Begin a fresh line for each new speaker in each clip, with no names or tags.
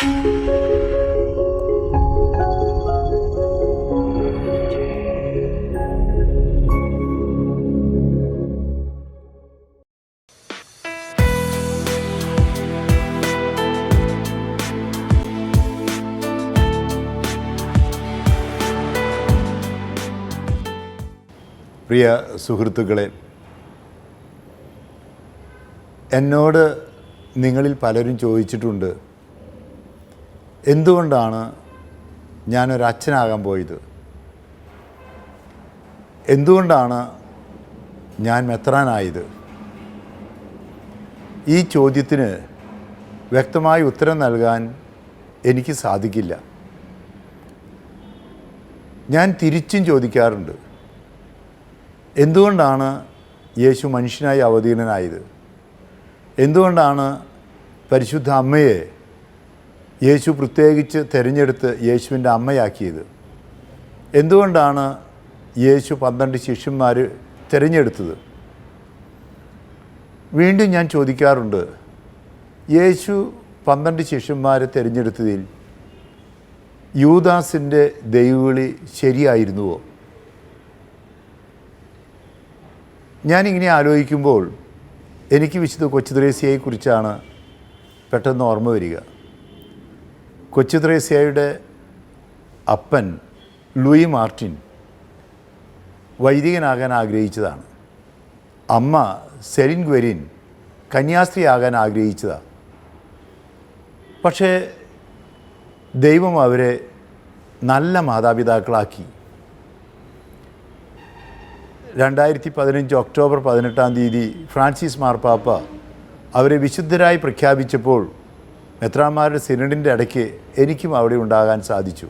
പ്രിയ സുഹൃത്തുക്കളെ എന്നോട് നിങ്ങളിൽ പലരും ചോദിച്ചിട്ടുണ്ട് എന്തുകൊണ്ടാണ് ഞാനൊരു അച്ഛനാകാൻ പോയത്? എന്തുകൊണ്ടാണ് ഞാൻ മെത്രാനായത്? ഈ ചോദ്യത്തിന് വ്യക്തമായ ഉത്തരം നൽകാൻ എനിക്ക് സാധിക്കില്ല. ഞാൻ തിരിച്ചും ചോദിക്കാറുണ്ട്. എന്തുകൊണ്ടാണ് യേശു മനുഷ്യനായി അവതീർണനായത്? എന്തുകൊണ്ടാണ് പരിശുദ്ധ അമ്മയെ യേശു പ്രത്യേകിച്ച് തിരഞ്ഞെടുത്ത് യേശുവിന്റെ അമ്മയാക്കിയത്. എന്തുകൊണ്ടാണ് യേശു പന്ത്രണ്ട് ശിഷ്യന്മാർ തിരഞ്ഞെടുത്തത്? വീണ്ടും ഞാൻ ചോദിക്കാറുണ്ട് യേശു പന്ത്രണ്ട് ശിഷ്യന്മാരെ തിരഞ്ഞെടുത്തതിൽ യൂദാസിന്റെ ദൈവവിളി ശരിയായിരുന്നുവോ? ഞാനിങ്ങനെ ആലോചിക്കുമ്പോൾ എനിക്ക് വിശുദ്ധ കൊച്ചുദ്രേസ്യയെക്കുറിച്ചാണ് പെട്ടെന്ന് ഓർമ്മ വരിക. കൊച്ചുദ്രേസ്യയുടെ അപ്പൻ ലൂയി മാർട്ടിൻ വൈദികനാകാൻ ആഗ്രഹിച്ചതാണ്. അമ്മ സെലിൻ ഗ്വരിൻ കന്യാസ്ത്രീയാകാൻ ആഗ്രഹിച്ചതാണ് പക്ഷേ ദൈവം അവരെ നല്ല മാതാപിതാക്കളാക്കി. രണ്ടായിരത്തി പതിനഞ്ച് ഒക്ടോബർ പതിനെട്ടാം തീയതി ഫ്രാൻസിസ് മാർപ്പാപ്പ അവരെ വിശുദ്ധരായി പ്രഖ്യാപിച്ചപ്പോൾ മെത്രാന്മാരുടെ സിനഡിന്റെ ഇടയ്ക്ക് എനിക്കും അവിടെ ഉണ്ടാകാൻ സാധിച്ചു.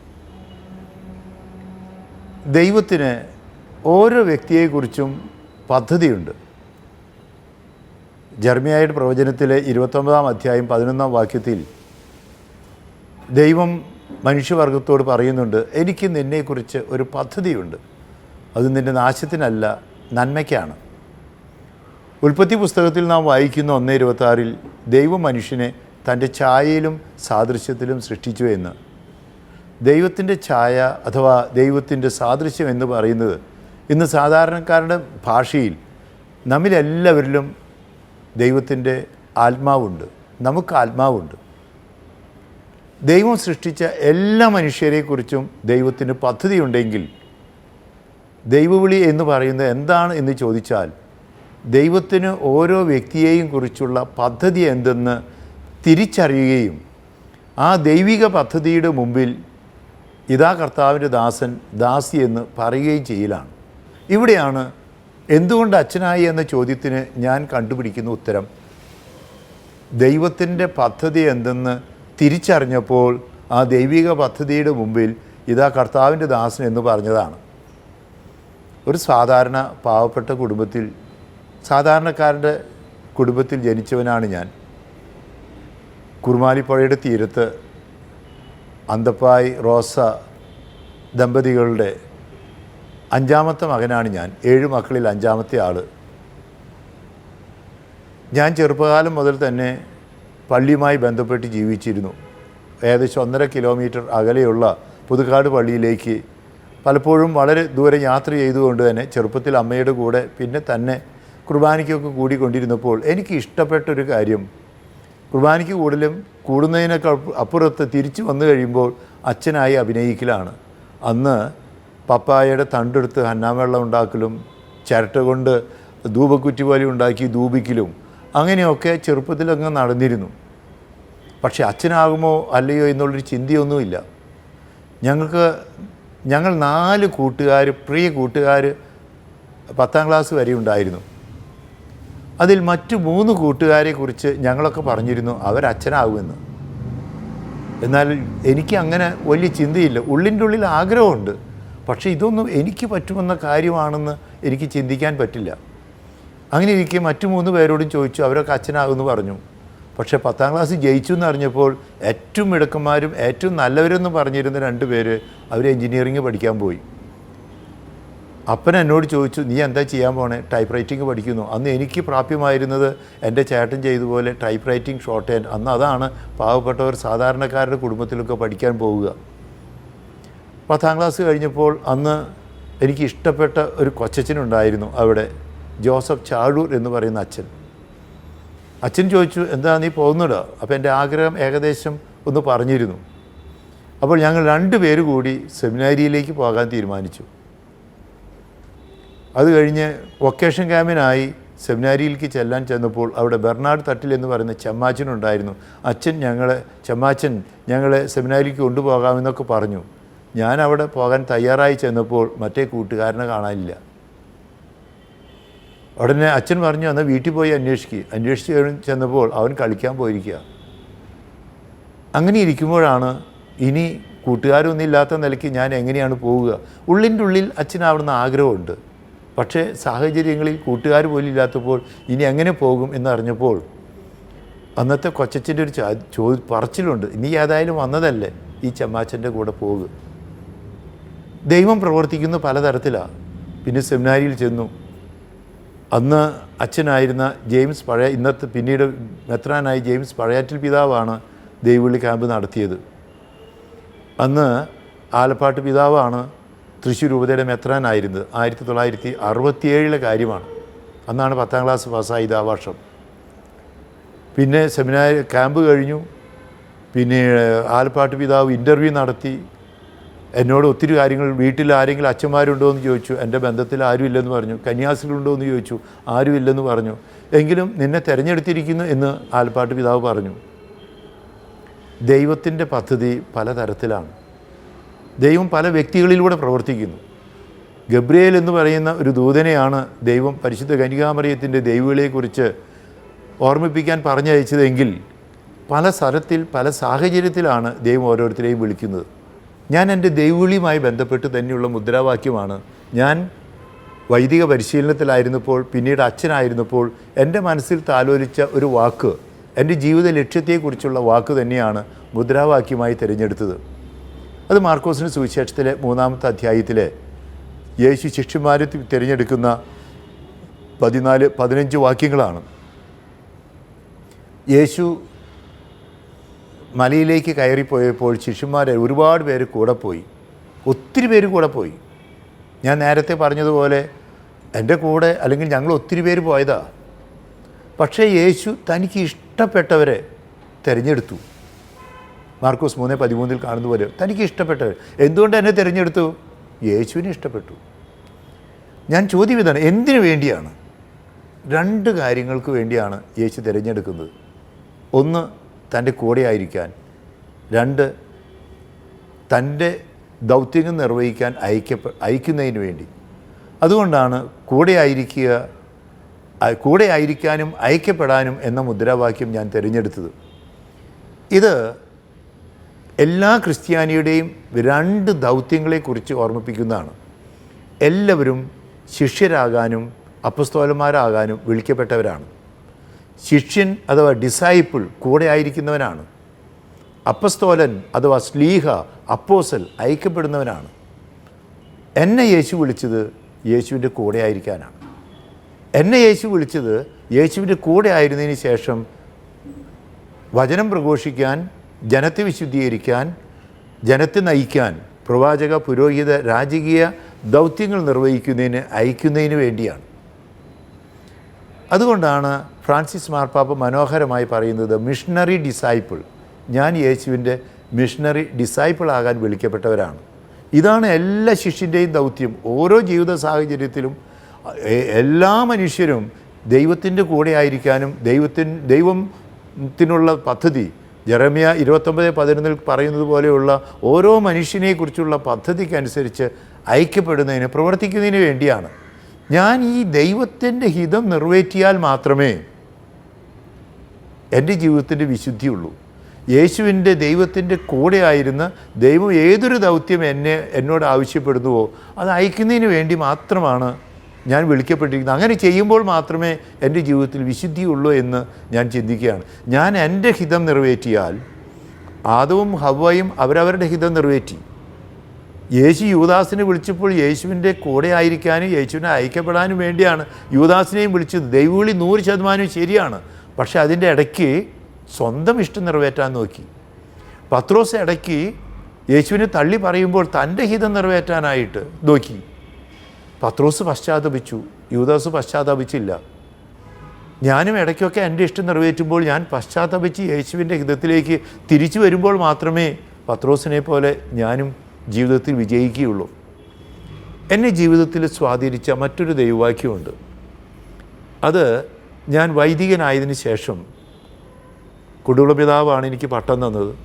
ദൈവത്തിന് ഓരോ വ്യക്തിയെക്കുറിച്ചും പദ്ധതിയുണ്ട്. ജർമ്മിയായുടെ പ്രവചനത്തിലെ ഇരുപത്തൊമ്പതാം അധ്യായം പതിനൊന്നാം വാക്യത്തിൽ ദൈവം മനുഷ്യവർഗത്തോട് പറയുന്നുണ്ട് എനിക്ക് നിന്നെക്കുറിച്ച് ഒരു പദ്ധതിയുണ്ട്. അത് നിന്റെ നാശത്തിനല്ല നന്മയ്ക്കാണ്. ഉൽപ്പത്തി പുസ്തകത്തിൽ നാം വായിക്കുന്ന ഒന്ന് ഇരുപത്താറിൽ ദൈവം മനുഷ്യനെ തന്റെ ഛായയിലും സാദൃശ്യത്തിലും സൃഷ്ടിച്ചു എന്ന്. ദൈവത്തിന്റെ ഛായ അഥവാ ദൈവത്തിന്റെ സാദൃശ്യം എന്ന് പറയുന്നത് ഇന്ന് സാധാരണക്കാരുടെ ഭാഷയിൽ നമ്മിലെല്ലാവരിലും ദൈവത്തിന്റെ ആത്മാവുണ്ട്. നമുക്ക് ആത്മാവുണ്ട്. ദൈവം സൃഷ്ടിച്ച എല്ലാ മനുഷ്യരെക്കുറിച്ചും ദൈവത്തിന് പദ്ധതിയുണ്ടെങ്കിൽ ദൈവവിളി എന്ന് പറയുന്നത് എന്താണ് എന്ന് ചോദിച്ചാൽ ദൈവത്തിന് ഓരോ വ്യക്തിയെയും കുറിച്ചുള്ള പദ്ധതി എന്തെന്ന് തിരിച്ചറിയുകയും ആ ദൈവിക പദ്ധതിയുടെ മുമ്പിൽ ഇതാ കർത്താവിന്റെ ദാസൻ ദാസി എന്ന് പറയുകയും ചെയ്യലാണ്. ഇവിടെയാണ് എന്തുകൊണ്ട് അച്ഛനായി എന്ന ചോദ്യത്തിന് ഞാൻ കണ്ടുപിടിക്കുന്ന ഉത്തരം. ദൈവത്തിന്റെ പദ്ധതി എന്തെന്ന് തിരിച്ചറിഞ്ഞപ്പോൾ ആ ദൈവിക പദ്ധതിയുടെ മുമ്പിൽ ഇതാ കർത്താവിന്റെ ദാസൻ എന്ന് പറഞ്ഞതാണ്. ഒരു സാധാരണ പാവപ്പെട്ട കുടുംബത്തിൽ സാധാരണക്കാരന്റെ കുടുംബത്തിൽ ജനിച്ചവനാണ് ഞാൻ. കുറുമാലിപ്പുഴയുടെ തീരത്ത് അന്തപ്പായി റോസ ദമ്പതികളുടെ അഞ്ചാമത്തെ മകനാണ് ഞാൻ. ഏഴ് മക്കളിൽ അഞ്ചാമത്തെ ആൾ ഞാൻ ചെറുപ്പകാലം മുതൽ തന്നെ പള്ളിയുമായി ബന്ധപ്പെട്ട് ജീവിച്ചിരുന്നു. ഏകദേശം ഒന്നര കിലോമീറ്റർ അകലെയുള്ള പുതുക്കാട് പള്ളിയിലേക്ക് പലപ്പോഴും വളരെ ദൂരെ യാത്ര ചെയ്തുകൊണ്ട് തന്നെ ചെറുപ്പത്തിൽ അമ്മയുടെ കൂടെ പിന്നെ തന്നെ കുർബാനയ്ക്കൊക്കെ കൂടിക്കൊണ്ടിരുന്നപ്പോൾ എനിക്ക് ഇഷ്ടപ്പെട്ടൊരു കാര്യം കുർബാനയ്ക്ക് കൂടുതലും കൂടുന്നതിനേക്കാൾ അപ്പുറത്ത് തിരിച്ചു വന്നു കഴിയുമ്പോൾ അച്ഛനായി അഭിനയിക്കലാണ്. അന്ന് പപ്പായയുടെ തണ്ടെടുത്ത് ഹന്നാവെള്ളം ഉണ്ടാക്കലും ചിരട്ട കൊണ്ട് ധൂപക്കുറ്റി പോലെ ഉണ്ടാക്കി ധൂപിക്കലും അങ്ങനെയൊക്കെ ചെറുപ്പത്തിലങ്ങ് നടന്നിരുന്നു. പക്ഷേ അച്ഛനാകുമോ അല്ലയോ എന്നുള്ളൊരു ചിന്തയൊന്നുമില്ല. ഞങ്ങൾക്ക് ഞങ്ങൾ നാല് കൂട്ടുകാർ പ്രിയ കൂട്ടുകാർ പത്താം ക്ലാസ് വരെ ഉണ്ടായിരുന്നു. അതിൽ മറ്റു മൂന്ന് കൂട്ടുകാരെക്കുറിച്ച് ഞങ്ങളൊക്കെ പറഞ്ഞിരുന്നു. അവരച്ഛനാകുമെന്ന് എന്നാൽ എനിക്ക് അങ്ങനെ വലിയ ചിന്തയില്ല. ഉള്ളിന്റെ ഉള്ളിൽ ആഗ്രഹമുണ്ട്. പക്ഷേ ഇതൊന്നും എനിക്ക് പറ്റുമെന്ന കാര്യമാണെന്ന് എനിക്ക് ചിന്തിക്കാൻ പറ്റില്ല. അങ്ങനെ ഇരിക്കെ മറ്റു മൂന്ന് പേരോടും ചോദിച്ചു അവരൊക്കെ അച്ഛനാകുമെന്ന് പറഞ്ഞു. പക്ഷേ പത്താം ക്ലാസ് ജയിച്ചു എന്ന് അറിഞ്ഞപ്പോൾ ഏറ്റവും മിടുക്കന്മാരും ഏറ്റവും നല്ലവരെന്ന് പറഞ്ഞിരുന്ന രണ്ട് പേര് അവർ എൻജിനീയറിങ് പഠിക്കാൻ പോയി. അപ്പൻ എന്നോട് ചോദിച്ചു നീ എന്താ ചെയ്യാൻ പോണേ? ടൈപ്പ് റൈറ്റിംഗ് പഠിക്കുന്നു. അന്ന് എനിക്ക് പ്രാപ്യമായിരുന്നത് എന്റെ ചേട്ടൻ ചെയ്തതുപോലെ ടൈപ്പ് റൈറ്റിംഗ് ഷോർട്ട് ഹാൻഡ് അന്ന് അതാണ് പാവപ്പെട്ടവർ സാധാരണക്കാരുടെ കുടുംബത്തിലൊക്കെ പഠിക്കാൻ പോവുക. പത്താം ക്ലാസ് കഴിഞ്ഞപ്പോൾ അന്ന് എനിക്ക് ഇഷ്ടപ്പെട്ട ഒരു കൊച്ചച്ഛനുണ്ടായിരുന്നു അവിടെ ജോസഫ് ചാഴൂർ എന്ന് പറയുന്ന അച്ഛൻ. അച്ഛൻ ചോദിച്ചു എന്താ നീ പോകുന്നുടോ? അപ്പോൾ എന്റെ ആഗ്രഹം ഏകദേശം ഒന്ന് പറഞ്ഞിരുന്നു. അപ്പോൾ ഞങ്ങൾ രണ്ട് പേര് കൂടി സെമിനാരിയിലേക്ക് പോകാൻ തീരുമാനിച്ചു. അത് കഴിഞ്ഞ് വൊക്കേഷൻ ക്യാമ്പിനായി സെമിനാരിയിലേക്ക് ചെല്ലാൻ ചെന്നപ്പോൾ അവിടെ ബെർണാഡ് തട്ടിൽ എന്ന് പറയുന്ന ചെമ്മാച്ചനുണ്ടായിരുന്നു. അച്ഛൻ ഞങ്ങളെ ചെമ്മാച്ചൻ ഞങ്ങളെ സെമിനാരിക്ക് കൊണ്ടുപോകാമെന്നൊക്കെ പറഞ്ഞു. ഞാൻ അവിടെ പോകാൻ തയ്യാറായി ചെന്നപ്പോൾ മറ്റേ കൂട്ടുകാരനെ കാണാനില്ല. ഉടനെ അച്ഛൻ പറഞ്ഞു എന്നാൽ വീട്ടിൽ പോയി അന്വേഷിക്കുക അന്വേഷിച്ച് ചെന്നപ്പോൾ അവൻ കളിക്കാൻ പോയിരിക്കുക. അങ്ങനെ ഇരിക്കുമ്പോഴാണ് ഇനി കൂട്ടുകാരൊന്നും ഇല്ലാത്ത നിലയ്ക്ക് ഞാൻ എങ്ങനെയാണ് പോവുക? ഉള്ളിന്റെ ഉള്ളിൽ അച്ഛനാവുന്ന ആഗ്രഹമുണ്ട്. പക്ഷേ സാഹചര്യങ്ങളിൽ കൂട്ടുകാർ പോലും ഇല്ലാത്തപ്പോൾ ഇനി എങ്ങനെ പോകും എന്നറിഞ്ഞപ്പോൾ അന്നത്തെ കൊച്ചച്ഛന്റെ ഒരു ചോ പറച്ചിലുണ്ട്. നീ ഏതായാലും വന്നതല്ലേ ഈ ചെമ്മാച്ചന്റെ കൂടെ പോകുക ദൈവം പ്രവർത്തിക്കുന്ന പലതരത്തിലാണ് പിന്നെ സെമിനാരിയിൽ ചെന്നു. അന്ന് അച്ഛനായിരുന്ന ജെയിംസ് പഴയ ഇന്നത്തെ പിന്നീട് മെത്രാനായി ജെയിംസ് പഴയാറ്റിൽ പിതാവാണ് ദൈവവിളി ക്യാമ്പ് നടത്തിയത്. അന്ന് ആലപ്പാട്ട് പിതാവാണ് തൃശ്ശൂർ രൂപതയുടെ മെത്രാനായിരുന്നത് ആയിരത്തി തൊള്ളായിരത്തി അറുപത്തിയേഴിലെ കാര്യമാണ്. അന്നാണ് പത്താം ക്ലാസ് പാസ്സായത് ആ വർഷം. പിന്നെ സെമിനാർ ക്യാമ്പ് കഴിഞ്ഞു. പിന്നെ ആലപ്പാട്ട് പിതാവ് ഇന്റർവ്യൂ നടത്തി. എന്നോട് ഒത്തിരി കാര്യങ്ങൾ വീട്ടിൽ ആരെങ്കിലും അച്ഛന്മാരുണ്ടോ എന്ന് ചോദിച്ചു. എന്റെ ബന്ധത്തിൽ ആരും ഇല്ലെന്ന് പറഞ്ഞു. കന്യാസികളുണ്ടോ എന്ന് ചോദിച്ചു. ആരും ഇല്ലെന്ന് പറഞ്ഞു. എങ്കിലും നിന്നെ തിരഞ്ഞെടുത്തിരിക്കുന്നു എന്ന് ആലപ്പാട്ട് പിതാവ് പറഞ്ഞു. ദൈവത്തിന്റെ പദ്ധതി പലതരത്തിലാണ്. ദൈവം പല വ്യക്തികളിലൂടെ പ്രവർത്തിക്കുന്നു. ഗബ്രിയേൽ എന്ന് പറയുന്ന ഒരു ദൂതനെയാണ് ദൈവം പരിശുദ്ധ കനികാമറിയത്തിന്റെ ദൈവികളെക്കുറിച്ച് ഓർമ്മിപ്പിക്കാൻ പറഞ്ഞയച്ചതെങ്കിൽ പല സ്ഥലത്തിൽ പല സാഹചര്യത്തിലാണ് ദൈവം ഓരോരുത്തരെയും വിളിക്കുന്നത്. ഞാൻ എന്റെ ദൈവവിളിയുമായി ബന്ധപ്പെട്ട് തന്നെയുള്ള മുദ്രാവാക്യമാണ്. ഞാൻ വൈദിക പരിശീലനത്തിലായിരുന്നപ്പോൾ പിന്നീട് അച്ഛനായിരുന്നപ്പോൾ എന്റെ മനസ്സിൽ താലോലിച്ച ഒരു വാക്ക് എന്റെ ജീവിത ലക്ഷ്യത്തെക്കുറിച്ചുള്ള വാക്ക് തന്നെയാണ് മുദ്രാവാക്യമായി തിരഞ്ഞെടുത്തത്. അത് മാർക്കോസിന് സുവിശേഷത്തിലെ മൂന്നാമത്തെ അധ്യായത്തിലെ യേശു ശിഷ്യന്മാരെ തിരഞ്ഞെടുക്കുന്ന പതിനാല് പതിനഞ്ച് വാക്യങ്ങളാണ്. യേശു മലയിലേക്ക് കയറിപ്പോയപ്പോൾ ശിഷ്യന്മാരെ ഒരുപാട് പേര് കൂടെ പോയി. ഒത്തിരി പേര് കൂടെ പോയി. ഞാൻ നേരത്തെ പറഞ്ഞതുപോലെ എന്റെ കൂടെ അല്ലെങ്കിൽ ഞങ്ങൾ ഒത്തിരി പേര് പോയതാ. പക്ഷേ യേശു തനിക്ക് ഇഷ്ടപ്പെട്ടവരെ തിരഞ്ഞെടുത്തു. മാർക്കോസ് മൂന്ന് പതിമൂന്നിൽ കാണുന്ന പോലെ തനിക്ക് ഇഷ്ടപ്പെട്ടവർ എന്തുകൊണ്ട് എന്നെ തിരഞ്ഞെടുത്തു? യേശുവിനെ ഇഷ്ടപ്പെട്ടു. ഞാൻ ചോദ്യം ഇതാണ് എന്തിനു വേണ്ടിയാണ്? രണ്ട് കാര്യങ്ങൾക്ക് വേണ്ടിയാണ് യേശു തിരഞ്ഞെടുക്കുന്നത്. ഒന്ന് തന്റെ കൂടെ ആയിരിക്കാൻ. രണ്ട് തന്റെ ദൗത്യങ്ങൾ നിർവഹിക്കാൻ അയക്കപ്പെ അയക്കുന്നതിന് വേണ്ടി. അതുകൊണ്ടാണ് കൂടെ ആയിരിക്കുക കൂടെ ആയിരിക്കാനും അയക്കപ്പെടാനും എന്ന മുദ്രാവാക്യം ഞാൻ തിരഞ്ഞെടുത്തത്. ഇത് എല്ലാ ക്രിസ്ത്യാനിയുടെയും രണ്ട് ദൗത്യങ്ങളെക്കുറിച്ച് ഓർമ്മിപ്പിക്കുന്നതാണ്. എല്ലാവരും ശിഷ്യരാകാനും അപ്പസ്തോലന്മാരാകാനും വിളിക്കപ്പെട്ടവരാണ്. ശിഷ്യൻ അഥവാ ഡിസൈപ്പിൾ കൂടെ ആയിരിക്കുന്നവനാണ്. അപ്പസ്തോലൻ അഥവാ സ്ലീഹ അപ്പോസൽ അയക്കപ്പെടുന്നവനാണ്. എന്നെ യേശു വിളിച്ചത് യേശുവിന്റെ കൂടെ ആയിരിക്കാനാണ്. എന്നെ യേശു വിളിച്ചത് യേശുവിന്റെ കൂടെ ആയിരുന്നതിന് ശേഷം വചനം പ്രഘോഷിക്കാൻ ജനത്തെ വിശുദ്ധീകരിക്കാൻ ജനത്തെ നയിക്കാൻ പ്രവാചക പുരോഹിത രാജകീയ ദൗത്യങ്ങൾ നിർവഹിക്കുന്നതിന് അയക്കുന്നതിന് വേണ്ടിയാണ്. അതുകൊണ്ടാണ് ഫ്രാൻസിസ് മാർപ്പാപ്പ മനോഹരമായി പറയുന്നത് മിഷണറി ഡിസൈപ്പിൾ. ഞാൻ യേശുവിന്റെ മിഷണറി ഡിസൈപ്പിൾ ആകാൻ വിളിക്കപ്പെട്ടവരാണ്. ഇതാണ് എല്ലാ ശിഷ്യന്റെയും ദൗത്യം. ഓരോ ജീവിത സാഹചര്യത്തിലും എല്ലാ മനുഷ്യരും ദൈവത്തിന്റെ കൂടെ ആയിരിക്കാനും ദൈവത്തിന് ദൈവത്തിനുള്ള പദ്ധതി ജെറമിയ ഇരുപത്തൊമ്പത് പതിനൊന്നിൽ പറയുന്നത് പോലെയുള്ള ഓരോ മനുഷ്യനെക്കുറിച്ചുള്ള പദ്ധതിക്കനുസരിച്ച് ഐക്യപ്പെടുന്നതിന് പ്രവർത്തിക്കുന്നതിന് വേണ്ടിയാണ്. ഞാൻ ഈ ദൈവത്തിന്റെ ഹിതം നിറവേറ്റിയാൽ മാത്രമേ എന്റെ ജീവിതത്തിന്റെ വിശുദ്ധിയുള്ളൂ. യേശുവിന്റെ ദൈവത്തിന്റെ കൂടെ ആയിരുന്ന ദൈവം ഏതൊരു ദൗത്യം എന്നെ എന്നോട് ആവശ്യപ്പെടുന്നുവോ അത് അയക്കുന്നതിന് വേണ്ടി മാത്രമാണ് ഞാൻ വിളിക്കപ്പെട്ടിരിക്കുന്നത് അങ്ങനെ ചെയ്യുമ്പോൾ മാത്രമേ എന്റെ ജീവിതത്തിൽ വിശുദ്ധിയുള്ളൂ എന്ന് ഞാൻ ചിന്തിക്കുകയാണ്. ഞാൻ എന്റെ ഹിതം നിറവേറ്റിയാൽ ആദവും ഹവയും അവരവരുടെ ഹിതം നിറവേറ്റി. യേശു യുവദാസിനെ വിളിച്ചപ്പോൾ യേശുവിന്റെ കൂടെ ആയിരിക്കാനും യേശുവിനെ അയക്കപ്പെടാനും വേണ്ടിയാണ് യുവദാസിനെയും വിളിച്ചത്. ദൈവവിളി നൂറ് ശതമാനവും ശരിയാണ്. പക്ഷെ അതിന്റെ ഇടയ്ക്ക് സ്വന്തം ഇഷ്ടം നിറവേറ്റാൻ നോക്കി. പത്രോസ് ഇടയ്ക്ക് യേശുവിനെ തള്ളി പറയുമ്പോൾ തന്റെ ഹിതം നിറവേറ്റാനായിട്ട് നോക്കി. പത്രോസ് പശ്ചാത്തപിച്ചു യൂദാസ് പശ്ചാത്തപിച്ചില്ല. ഞാനും ഇടയ്ക്കൊക്കെ എന്റെ ഇഷ്ടം നിറവേറ്റുമ്പോൾ ഞാൻ പശ്ചാത്തപിച്ച് യേശുവിന്റെ ഹിതത്തിലേക്ക് തിരിച്ചു വരുമ്പോൾ മാത്രമേ പത്രോസിനെ പോലെ ഞാനും ജീവിതത്തിൽ വിജയിക്കുകയുള്ളൂ. എന്നെ ജീവിതത്തിൽ സ്വാധീനിച്ച മറ്റൊരു ദൈവവാക്യമുണ്ട്. അത് ഞാൻ വൈദികനായതിനു ശേഷം കുടുംബ പിതാവാണ് എനിക്ക് പട്ടം തന്നത്.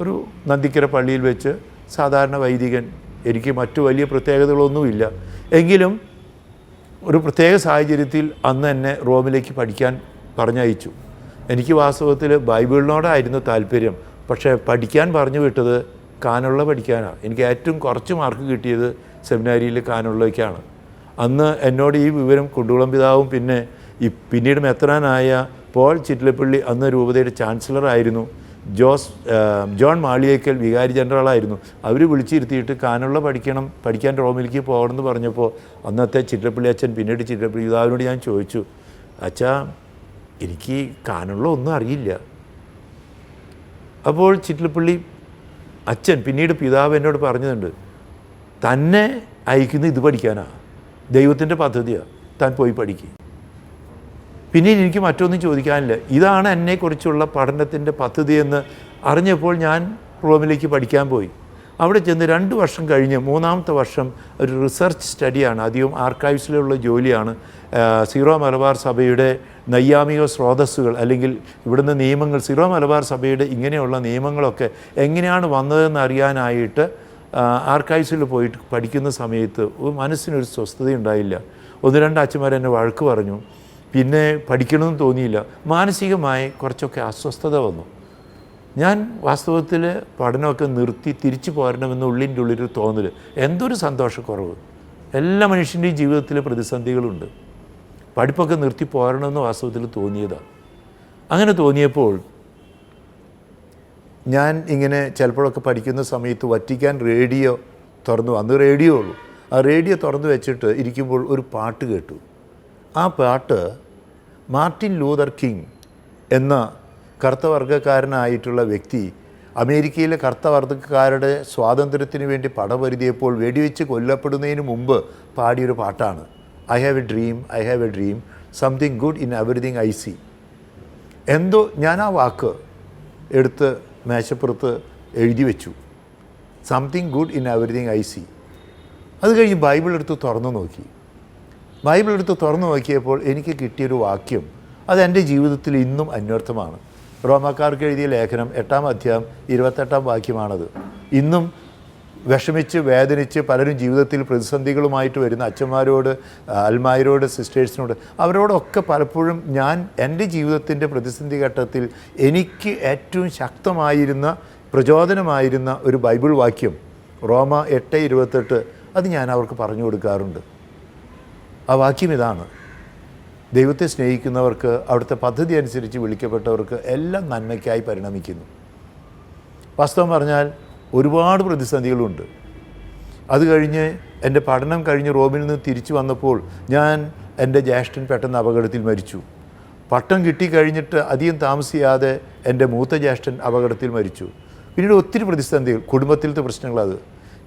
ഒരു നന്ദിക്കര പള്ളിയിൽ വെച്ച് സാധാരണ വൈദികൻ എനിക്ക് മറ്റു വലിയ പ്രത്യേകതകളൊന്നുമില്ല. എങ്കിലും ഒരു പ്രത്യേക സാഹചര്യത്തിൽ അന്ന് എന്നെ റോമിലേക്ക് പഠിക്കാൻ പറഞ്ഞയച്ചു. എനിക്ക് വാസ്തവത്തിൽ ബൈബിളിനോടായിരുന്നു താല്പര്യം. പക്ഷേ പഠിക്കാൻ പറഞ്ഞു വിട്ടത് കാനുള്ള പഠിക്കാനാണ് എനിക്ക് ഏറ്റവും കുറച്ച് മാർക്ക് കിട്ടിയത് സെമിനാരിയിൽ കാനുള്ളയ്ക്കാണ്. അന്ന് എന്നോട് ഈ വിവരം കുണ്ടുകുളം പിതാവും പിന്നെ ഈ പിന്നീട് മെത്രാനായ പോൾ ചിറ്റിലപ്പള്ളി അന്ന് രൂപതയുടെ ചാൻസലർ ആയിരുന്നു ജോസ് ജോൺ മാളിയേക്കൽ വികാരി ജനറലായിരുന്നു. അവർ വിളിച്ചിരുത്തിയിട്ട് കാനുള്ള പഠിക്കണം പഠിക്കാൻ റോമിലേക്ക് പോകണമെന്ന് പറഞ്ഞപ്പോൾ അന്നത്തെ ചിറ്റപ്പള്ളി അച്ഛൻ പിന്നീട് ചിറ്റപ്പള്ളി പിതാവിനോട് ഞാൻ ചോദിച്ചു അച്ഛാ എനിക്ക് കാനുള്ള ഒന്നും അറിയില്ല. അപ്പോൾ ചിറ്റിലപ്പള്ളി അച്ഛൻ പിന്നീട് പിതാവ് എന്നോട് പറഞ്ഞതുണ്ട് തന്നെ അയക്കുന്നത് ഇത് പഠിക്കാനാണ് ദൈവത്തിന്റെ പദ്ധതിയാണ് താൻ പോയി പഠിക്കുക പിന്നീട് എനിക്ക് മറ്റൊന്നും ചോദിക്കാനില്ല. ഇതാണ് എന്നെക്കുറിച്ചുള്ള പഠനത്തിന്റെ പദ്ധതി എന്ന് അറിഞ്ഞപ്പോൾ ഞാൻ റോമിലേക്ക് പഠിക്കാൻ പോയി. അവിടെ ചെന്ന് രണ്ട് വർഷം കഴിഞ്ഞ് മൂന്നാമത്തെ വർഷം ഒരു റിസർച്ച് സ്റ്റഡിയാണ്. അധികം ആർക്കൈവ്സിലുള്ള ജോലിയാണ്. സീറോ മലബാർ സഭയുടെ നയ്യാമിയോ സ്രോതസ്സുകൾ അല്ലെങ്കിൽ ഇവിടുന്ന് നിയമങ്ങൾ സീറോ മലബാർ സഭയുടെ ഇങ്ങനെയുള്ള നിയമങ്ങളൊക്കെ എങ്ങനെയാണ് വന്നതെന്ന് അറിയാനായിട്ട് ആർക്കൈവ്സിൽ പോയിട്ട് പഠിക്കുന്ന സമയത്ത് മനസ്സിനൊരു സ്വസ്ഥതയുണ്ടായില്ല. ഒന്ന് രണ്ട് അച്ഛന്മാർ എന്നെ വഴക്ക് പറഞ്ഞു. പിന്നെ പഠിക്കണമെന്ന് തോന്നിയില്ല. മാനസികമായി കുറച്ചൊക്കെ അസ്വസ്ഥത വന്നു. ഞാൻ വാസ്തവത്തിൽ പഠനമൊക്കെ നിർത്തി തിരിച്ചു പോരണമെന്ന് ഉള്ളിന്റെ ഉള്ളിൽ തോന്നൽ. എന്തൊരു സന്തോഷക്കുറവ്. എല്ലാ മനുഷ്യന്റെയും ജീവിതത്തിൽ പ്രതിസന്ധികളുണ്ട്. പഠിപ്പൊക്കെ നിർത്തി പോരണമെന്ന് വാസ്തവത്തിൽ തോന്നിയതാണ് അങ്ങനെ തോന്നിയപ്പോൾ ഞാൻ ഇങ്ങനെ ചിലപ്പോഴൊക്കെ പഠിക്കുന്ന സമയത്ത് വറ്റിക്കാൻ റേഡിയോ തുറന്നു. അന്ന് റേഡിയോ ഉള്ളൂ ആ റേഡിയോ തുറന്നു വെച്ചിട്ട് ഇരിക്കുമ്പോൾ ഒരു പാട്ട് കേട്ടു. ആ പാട്ട് മാർട്ടിൻ ലൂതർ കിങ് എന്ന കറുത്തവർഗക്കാരനായിട്ടുള്ള വ്യക്തി അമേരിക്കയിലെ കറുത്തവർഗക്കാരുടെ സ്വാതന്ത്ര്യത്തിന് വേണ്ടി പടപരുതിയപ്പോൾ വെടിവെച്ച് കൊല്ലപ്പെടുന്നതിന് മുമ്പ് പാടിയൊരു പാട്ടാണ്. I have a dream I have a dream something good in everything I see എന്തോ ഞാൻ ആ വാക്ക് എടുത്ത് മേശപ്പുറത്ത് എഴുതി വെച്ചു. Something good in everything I see അത് കഴിഞ്ഞ് ബൈബിൾ എടുത്ത് തുറന്നു നോക്കി. ബൈബിൾ എടുത്ത് തുറന്നു നോക്കിയപ്പോൾ എനിക്ക് കിട്ടിയൊരു വാക്യം. അത് എന്റെ ജീവിതത്തിൽ ഇന്നും അന്വർത്ഥമാണ്. റോമാക്കാർക്ക് എഴുതിയ ലേഖനം എട്ടാം അധ്യായം ഇരുപത്തെട്ടാം വാക്യമാണത്. ഇന്നും വിഷമിച്ച് വേദനിച്ച് പലരും ജീവിതത്തിൽ പ്രതിസന്ധികളുമായിട്ട് വരുന്ന അച്ഛന്മാരോട് അൽമായരോട് സിസ്റ്റേഴ്സിനോട് അവരോടൊക്കെ പലപ്പോഴും ഞാൻ എന്റെ ജീവിതത്തിന്റെ പ്രതിസന്ധി ഘട്ടത്തിൽ എനിക്ക് ഏറ്റവും ശക്തമായിരുന്ന പ്രചോദനമായിരുന്ന ഒരു ബൈബിൾ വാക്യം റോമ എട്ട് ഇരുപത്തെട്ട് അത് ഞാൻ അവർക്ക് പറഞ്ഞു കൊടുക്കാറുണ്ട്. ആ വാക്യം ഇതാണ്. ദൈവത്തെ സ്നേഹിക്കുന്നവർക്ക് അവിടുത്തെ പദ്ധതി അനുസരിച്ച് വിളിക്കപ്പെട്ടവർക്ക് എല്ലാം നന്മയ്ക്കായി പരിണമിക്കുന്നു. വാസ്തവം പറഞ്ഞാൽ ഒരുപാട് പ്രതിസന്ധികളുണ്ട്. അത് കഴിഞ്ഞ് എന്റെ പഠനം കഴിഞ്ഞ് റോമിൽ നിന്ന് തിരിച്ചു വന്നപ്പോൾ ഞാൻ എന്റെ ജ്യേഷ്ഠൻ പെട്ടെന്ന് അപകടത്തിൽ മരിച്ചു. പട്ടം കിട്ടിക്കഴിഞ്ഞിട്ട് അധികം താമസിയാതെ എന്റെ മൂത്ത ജ്യേഷ്ഠൻ അപകടത്തിൽ മരിച്ചു. പിന്നീട് ഒത്തിരി പ്രതിസന്ധികൾ കുടുംബത്തിലത്തെ പ്രശ്നങ്ങളത്.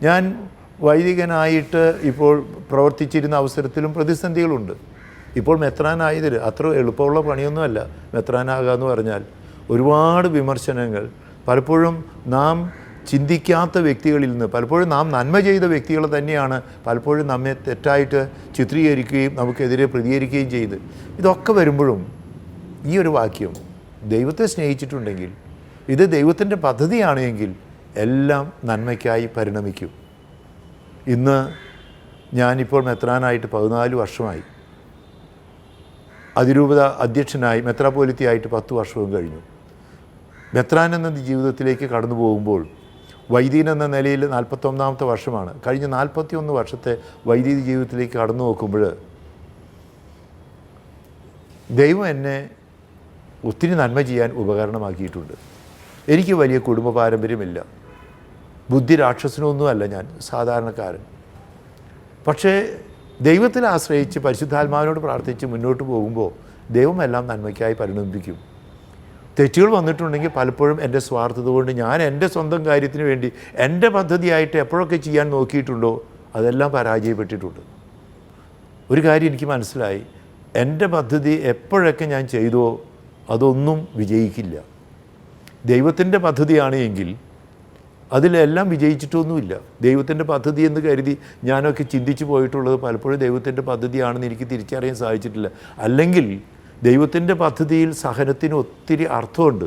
ഞാൻ വൈദികനായിട്ട് ഇപ്പോൾ പ്രവർത്തിച്ചിരുന്ന അവസരത്തിലും പ്രതിസന്ധികളുണ്ട്. ഇപ്പോൾ മെത്രാനായതിൽ അത്ര എളുപ്പമുള്ള പണിയൊന്നുമല്ല. മെത്രാനാകുക എന്ന് പറഞ്ഞാൽ ഒരുപാട് വിമർശനങ്ങൾ. പലപ്പോഴും നാം ചിന്തിക്കാത്ത വ്യക്തികളിൽ നിന്ന് പലപ്പോഴും നാം നന്മ ചെയ്ത വ്യക്തികൾ തന്നെയാണ് പലപ്പോഴും നമ്മെ തെറ്റായിട്ട് ചിത്രീകരിക്കുകയും നമുക്കെതിരെ പ്രതികരിക്കുകയും ചെയ്ത്. ഇതൊക്കെ വരുമ്പോഴും ഈ ഒരു വാക്യം ദൈവത്തെ സ്നേഹിച്ചിട്ടുണ്ടെങ്കിൽ ഇത് ദൈവത്തിന്റെ പദ്ധതിയാണെങ്കിൽ എല്ലാം നന്മയ്ക്കായി പരിണമിക്കും. ഇന്ന് ഞാനിപ്പോൾ മെത്രാനായിട്ട് പതിനാല് വർഷമായി. അതിരൂപത അധ്യക്ഷനായി മെത്രാപോലിത്തിയായിട്ട് പത്ത് വർഷവും കഴിഞ്ഞു. മെത്രാൻ എന്ന ജീവിതത്തിലേക്ക് കടന്നു പോകുമ്പോൾ വൈദികൻ എന്ന നിലയിൽ നാൽപ്പത്തൊന്നാമത്തെ വർഷമാണ്. കഴിഞ്ഞ നാൽപ്പത്തി ഒന്ന് വർഷത്തെ വൈദിക ജീവിതത്തിലേക്ക് കടന്നു നോക്കുമ്പോൾ ദൈവം എന്നെ ഒത്തിരി നന്മ ചെയ്യാൻ ഉപകരണമാക്കിയിട്ടുണ്ട്. എനിക്ക് വലിയ കുടുംബ പാരമ്പര്യമില്ല. ബുദ്ധി രാക്ഷസനൊന്നുമല്ല ഞാൻ സാധാരണക്കാരൻ. പക്ഷേ ദൈവത്തിൽ ആശ്രയിച്ച് പരിശുദ്ധാത്മാവിനോട് പ്രാർത്ഥിച്ച് മുന്നോട്ട് പോകുമ്പോൾ ദൈവമെല്ലാം നന്മയ്ക്കായി പരിണമിപ്പിക്കും തെറ്റുകൾ വന്നിട്ടുണ്ടെങ്കിൽ പലപ്പോഴും എന്റെ സ്വാർത്ഥത കൊണ്ട് ഞാൻ എന്റെ സ്വന്തം കാര്യത്തിന് വേണ്ടി എന്റെ പദ്ധതിയായിട്ട് എപ്പോഴൊക്കെ ചെയ്യാൻ നോക്കിയിട്ടുണ്ടോ അതെല്ലാം പരാജയപ്പെട്ടിട്ടുണ്ട്. ഒരു കാര്യം എനിക്ക് മനസ്സിലായി. എന്റെ പദ്ധതി എപ്പോഴൊക്കെ ഞാൻ ചെയ്തോ അതൊന്നും വിജയിക്കില്ല. ദൈവത്തിന്റെ പദ്ധതിയാണ് എങ്കിൽ അതിലെല്ലാം വിജയിച്ചിട്ടൊന്നുമില്ല. ദൈവത്തിന്റെ പദ്ധതി എന്ന് കരുതി ഞാനൊക്കെ ചിന്തിച്ചു പോയിട്ടുള്ളത് പലപ്പോഴും ദൈവത്തിന്റെ പദ്ധതിയാണെന്ന് എനിക്ക് തിരിച്ചറിയാൻ സാധിച്ചിട്ടില്ല. അല്ലെങ്കിൽ ദൈവത്തിന്റെ പദ്ധതിയിൽ സഹനത്തിന് ഒത്തിരി അർത്ഥമുണ്ട്.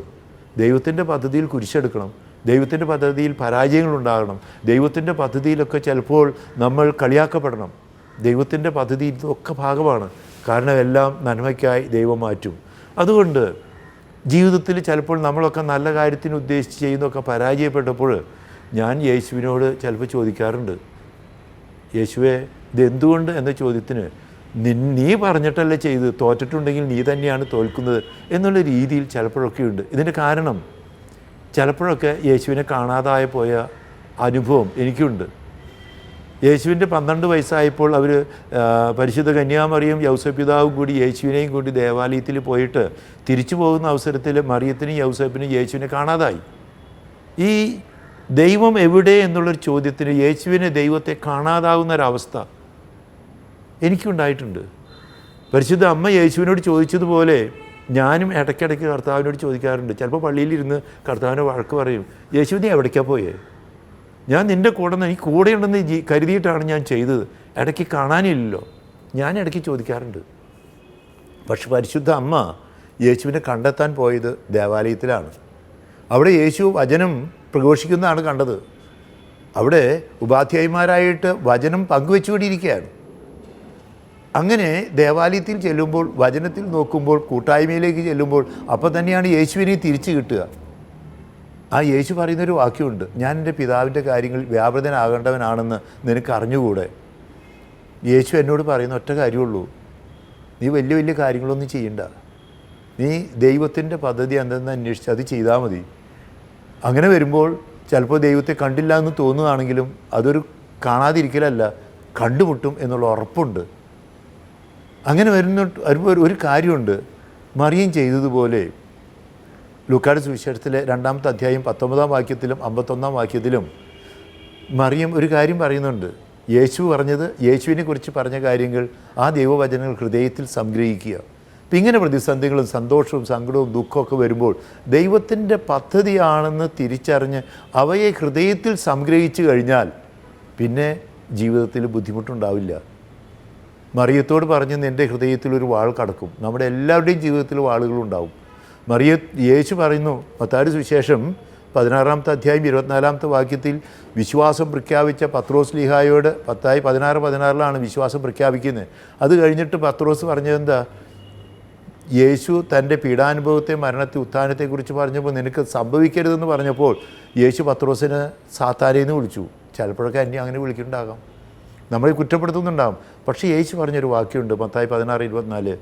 ദൈവത്തിന്റെ പദ്ധതിയിൽ കുരിശെടുക്കണം. ദൈവത്തിന്റെ പദ്ധതിയിൽ പരാജയങ്ങളുണ്ടാകണം. ദൈവത്തിന്റെ പദ്ധതിയിലൊക്കെ ചിലപ്പോൾ നമ്മൾ കളിയാക്കപ്പെടണം. ദൈവത്തിന്റെ പദ്ധതി ഇതൊക്കെ ഭാഗമാണ്. കാരണം എല്ലാം നന്മയ്ക്കായി ദൈവം മാറ്റും. അതുകൊണ്ട് ജീവിതത്തിൽ ചിലപ്പോൾ നമ്മളൊക്കെ നല്ല കാര്യത്തിന് ഉദ്ദേശിച്ച് ചെയ്യുന്നതൊക്കെ പരാജയപ്പെട്ടപ്പോൾ ഞാൻ യേശുവിനോട് ചിലപ്പോൾ ചോദിക്കാറുണ്ട്. യേശുവെ ഇതെന്തുകൊണ്ട്? എന്ന ചോദ്യത്തിന് നി നീ പറഞ്ഞിട്ടല്ലേ ചെയ്ത് തോറ്റിട്ടുണ്ടെങ്കിൽ നീ തന്നെയാണ് തോൽക്കുന്നത് എന്നുള്ള രീതിയിൽ ചിലപ്പോഴൊക്കെ ഉണ്ട് ഇതിന്റെ കാരണം ചിലപ്പോഴൊക്കെ യേശുവിനെ കാണാതായ പോയ അനുഭവം എനിക്കുണ്ട്. യേശുവിന്റെ പന്ത്രണ്ട് വയസ്സായപ്പോൾ അവർ പരിശുദ്ധ കന്യാമറിയും യൗസപിതാവും കൂടി യേശുവിനെയും കൂടി ദേവാലയത്തിൽ പോയിട്ട് തിരിച്ചു പോകുന്ന അവസരത്തിൽ മറിയത്തിനും യൗസപ്പിനും യേശുവിനെ കാണാതായി. ഈ ദൈവം എവിടെ എന്നുള്ളൊരു ചോദ്യത്തിന് യേശുവിനെ ദൈവത്തെ കാണാതാവുന്ന ഒരവസ്ഥ എനിക്കുണ്ടായിട്ടുണ്ട്. പരിശുദ്ധ അമ്മ യേശുവിനോട് ചോദിച്ചതുപോലെ ഞാനും ഇടയ്ക്കിടയ്ക്ക് കർത്താവിനോട് ചോദിക്കാറുണ്ട്. ചിലപ്പോൾ പള്ളിയിലിരുന്ന് കർത്താവിനെ വഴക്ക് പറയും യേശുവിനെ എവിടേക്കാണ് പോയേ? ഞാൻ നിന്റെ കൂടെ നിന്ന് എനിക്ക് കൂടെയുണ്ടെന്ന് ജീ കരുതിയിട്ടാണ് ഞാൻ ചെയ്തത്. ഇടയ്ക്ക് കാണാനില്ലല്ലോ. ഞാൻ ഇടയ്ക്ക് ചോദിക്കാറുണ്ട്. പക്ഷെ പരിശുദ്ധ അമ്മ യേശുവിനെ കണ്ടെത്താൻ പോയത് ദേവാലയത്തിലാണ്. അവിടെ യേശു വചനം പ്രഘോഷിക്കുന്നതാണ് കണ്ടത്. അവിടെ ഉപാധ്യായന്മാരായിട്ട് വചനം പങ്കുവെച്ചുകൊണ്ടിരിക്കുകയാണ്. അങ്ങനെ ദേവാലയത്തിൽ ചെല്ലുമ്പോൾ വചനത്തിൽ നോക്കുമ്പോൾ കൂട്ടായ്മയിലേക്ക് ചെല്ലുമ്പോൾ അപ്പോൾ തന്നെയാണ് യേശുവിനെ തിരിച്ചു കിട്ടുക. ആ യേശു പറയുന്നൊരു വാക്യമുണ്ട്. ഞാൻ എന്റെ പിതാവിന്റെ കാര്യങ്ങൾ വ്യാപൃതനാകേണ്ടവനാണെന്ന് നിനക്ക് അറിഞ്ഞുകൂടെ? യേശു എന്നോട് പറയുന്ന ഒറ്റ കാര്യമുള്ളൂ. നീ വലിയ വലിയ കാര്യങ്ങളൊന്നും ചെയ്യണ്ട. നീ ദൈവത്തിന്റെ പദ്ധതി എന്തെന്ന് അന്വേഷിച്ച് അത് ചെയ്താൽ മതി. അങ്ങനെ വരുമ്പോൾ ചിലപ്പോൾ ദൈവത്തെ കണ്ടില്ല എന്ന് തോന്നുകയാണെങ്കിലും അതൊരു കാണാതിരിക്കലല്ല കണ്ടുമുട്ടും എന്നുള്ള ഉറപ്പുണ്ട്. അങ്ങനെ വരുന്ന ഒരു കാര്യമുണ്ട്. മറിയം ചെയ്തതുപോലെ ലൂക്കാട് സുവിശേഷത്തിലെ രണ്ടാമത്തെ അധ്യായം പത്തൊമ്പതാം വാക്യത്തിലും അമ്പത്തൊന്നാം വാക്യത്തിലും മറിയം ഒരു കാര്യം പറയുന്നുണ്ട്. യേശു പറഞ്ഞത് യേശുവിനെ കുറിച്ച് പറഞ്ഞ കാര്യങ്ങൾ ആ ദൈവവചനങ്ങൾ ഹൃദയത്തിൽ സംഗ്രഹിക്കുക. അപ്പം ഇങ്ങനെ പ്രതിസന്ധികളും സന്തോഷവും സങ്കടവും ദുഃഖമൊക്കെ വരുമ്പോൾ ദൈവത്തിന്റെ പദ്ധതിയാണെന്ന് തിരിച്ചറിഞ്ഞ് അവയെ ഹൃദയത്തിൽ സംഗ്രഹിച്ചു കഴിഞ്ഞാൽ പിന്നെ ജീവിതത്തിൽ ബുദ്ധിമുട്ടുണ്ടാവില്ല. മറിയത്തോട് പറഞ്ഞ് നിന്റെ ഹൃദയത്തിൽ ഒരു വാൾ കടക്കും. നമ്മുടെ എല്ലാവരുടെയും ജീവിതത്തിൽ വാളുകളുണ്ടാവും. മറിയ യേശു പറയുന്നു പത്താട് സുവിശേഷം പതിനാറാമത്തെ അധ്യായം ഇരുപത്തിനാലാമത്തെ വാക്യത്തിൽ വിശ്വാസം പ്രഖ്യാപിച്ച പത്രോസ് ലീഹായോട് പത്തായി പതിനാറ് പതിനാറിലാണ് വിശ്വാസം പ്രഖ്യാപിക്കുന്നത്. അത് കഴിഞ്ഞിട്ട് പത്രോസ് പറഞ്ഞത് എന്താ? യേശു തന്റെ പീഡാനുഭവത്തെ മരണത്തെ ഉത്ഥാനത്തെക്കുറിച്ച് പറഞ്ഞപ്പോൾ നിനക്ക് സംഭവിക്കരുതെന്ന് പറഞ്ഞപ്പോൾ യേശു പത്രോസിന് സാത്താരേന്ന് വിളിച്ചു. ചിലപ്പോഴൊക്കെ അന്യം അങ്ങനെ വിളിക്കുന്നുണ്ടാകാം. നമ്മളെ കുറ്റപ്പെടുത്തുന്നുണ്ടാകും. പക്ഷേ യേശു പറഞ്ഞൊരു വാക്യമുണ്ട് പത്തായി പതിനാറ് ഇരുപത്തിനാല്.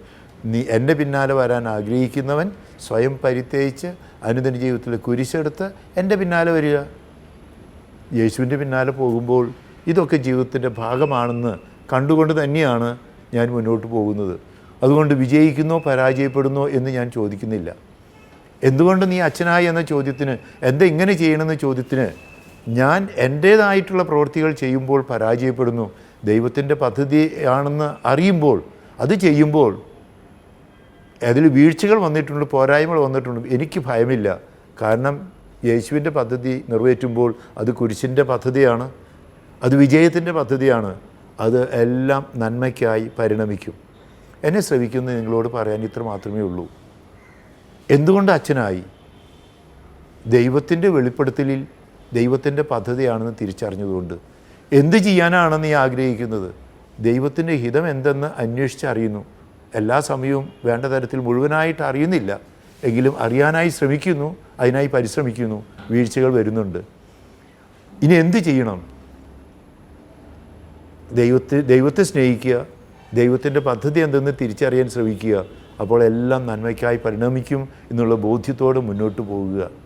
നീ എന്റെ പിന്നാലെ വരാൻ ആഗ്രഹിക്കുന്നവൻ സ്വയം പരിത്യജിച്ച് അനുദിന ജീവിതത്തിൽ കുരിശെടുത്ത് എന്റെ പിന്നാലെ വരിക. യേശുവിന്റെ പിന്നാലെ പോകുമ്പോൾ ഇതൊക്കെ ജീവിതത്തിന്റെ ഭാഗമാണെന്ന് കണ്ടുകൊണ്ട് തന്നെയാണ് ഞാൻ മുന്നോട്ട് പോകുന്നത്. അതുകൊണ്ട് വിജയിക്കുന്നോ പരാജയപ്പെടുന്നോ എന്ന് ഞാൻ ചോദിക്കുന്നില്ല. എന്തുകൊണ്ട് നീ അച്ഛനായി എന്ന ചോദ്യത്തിന് എന്താ ഇങ്ങനെ ചെയ്യണമെന്ന ചോദ്യത്തിന് ഞാൻ എന്റേതായിട്ടുള്ള പ്രവൃത്തികൾ ചെയ്യുമ്പോൾ പരാജയപ്പെടുന്നു. ദൈവത്തിന്റെ പദ്ധതിയാണെന്ന് അറിയുമ്പോൾ അത് ചെയ്യുമ്പോൾ അതിൽ വീഴ്ചകൾ വന്നിട്ടുണ്ട് പോരായ്മകൾ വന്നിട്ടുണ്ട്. എനിക്ക് ഭയമില്ല. കാരണം യേശുവിന്റെ പദ്ധതി നിറവേറ്റുമ്പോൾ അത് കുരിശിന്റെ പദ്ധതിയാണ് അത് വിജയത്തിന്റെ പദ്ധതിയാണ്. അത് എല്ലാം നന്മയ്ക്കായി പരിണമിക്കും. എന്നെ ശ്രവിക്കുന്ന നിങ്ങളോട് പറയാൻ ഇത്ര മാത്രമേ ഉള്ളൂ. എന്തുകൊണ്ട് അച്ഛനായി? ദൈവത്തിന്റെ വെളിപ്പെടുത്തലിൽ ദൈവത്തിന്റെ പദ്ധതിയാണെന്ന് തിരിച്ചറിഞ്ഞതുകൊണ്ട്. എന്ത് ചെയ്യാനാണ് നീ ആഗ്രഹിക്കുന്നത്? ദൈവത്തിന്റെ ഹിതം എന്തെന്ന് അന്വേഷിച്ചറിയുന്നു. എല്ലാ സമയവും വേണ്ട തരത്തിൽ മുഴുവനായിട്ട് അറിയുന്നില്ല. എങ്കിലും അറിയാനായി ശ്രമിക്കുന്നു അതിനായി പരിശ്രമിക്കുന്നു വീഴ്ചകൾ വരുന്നുണ്ട്. ഇനി എന്ത് ചെയ്യണം? ദൈവത്തെ ദൈവത്തെ സ്നേഹിക്കുക ദൈവത്തിന്റെ പദ്ധതി എന്തെന്ന് തിരിച്ചറിയാൻ ശ്രമിക്കുക അപ്പോൾ എല്ലാം നന്മയ്ക്കായി പരിണമിക്കും എന്നുള്ള ബോധ്യത്തോടെ മുന്നോട്ട് പോകുക.